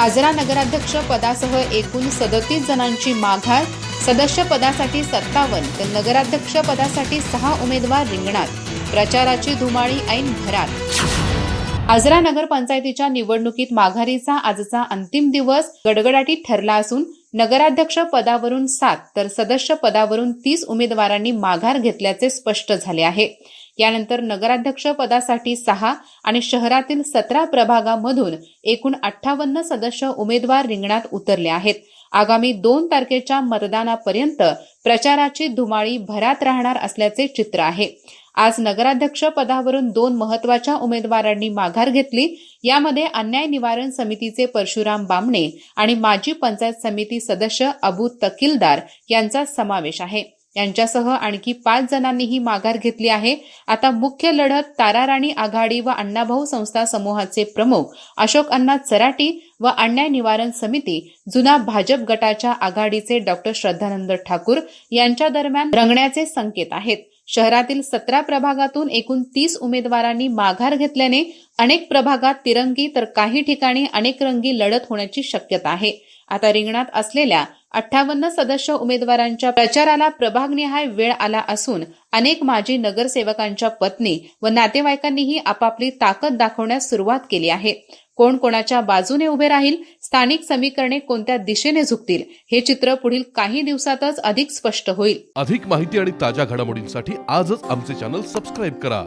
आजरा नगराध्यक्ष पदासह एकूण सदतीस जणांची माघार. सदस्य पदासाठी सत्तावन्न तर नगराध्यक्ष पदासाठी सहा उमेदवार रिंगणात. प्रचाराची धुमाळी ऐन भरात आजरा नगरपंचायतीच्या निवडणुकीत माघारीचा आजचा अंतिम दिवस गडगडाटी ठरला असून नगराध्यक्ष पदावरून सात तर सदस्य पदावरून तीस उमेदवारांनी माघार घेतल्याचे स्पष्ट झाले आहे. यानंतर नगराध्यक्ष पदासाठी सहा आणि शहरातील सतरा प्रभागामधून एकूण अठ्ठावन्न सदस्य उमेदवार रिंगणात उतरले आहेत. आगामी दोन तारखेच्या मतदानापर्यंत प्रचाराची धुमाळी भरात राहणार असल्याचे चित्र आहे. आज नगराध्यक्ष पदावरून दोन महत्त्वाच्या उमेदवारांनी माघार घेतली. यामध्ये अन्याय निवारण समितीचे परशुराम बामणे आणि माजी पंचायत समिती सदस्य अबू तकीलदार यांचा समावेश आहे. यांच्यासह आणखी पाच जणांनीही माघार घेतली आहे. आता मुख्य लढत ताराराणी आघाडी व अण्णाभाऊ संस्था समूहाचे प्रमुख अशोक अण्णा चराटी व अन्याय निवारण समिती जुना भाजप गटाच्या आघाडीचे डॉक्टर श्रद्धानंद ठाकूर यांच्या दरम्यान रंगण्याचे संकेत आहेत. शहरातील सतरा प्रभागातून एकूण तीस उमेदवारांनी माघार घेतल्याने अनेक प्रभागात तिरंगी तर काही ठिकाणी अनेक रंगी लढत होण्याची शक्यता आहे. आता रिंगणात असलेल्या अठ्ठावन्न सदस्य उमेदवारांच्या प्रचाराला प्रभागनिहाय वेळ आला असून अनेक माजी नगरसेवकांच्या पत्नी व नातेवाईकांनीही आपापली ताकद दाखवण्यास सुरुवात केली आहे. कोण कोणाच्या बाजूने उभे राहील स्थानिक समीकरणे कोणत्या दिशेने झुकतील हे चित्र पुढील काही दिवसातच अधिक स्पष्ट होईल. अधिक माहिती आणि ताज्या घडामोडींसाठी आजच आमचे चॅनल सबस्क्राईब करा.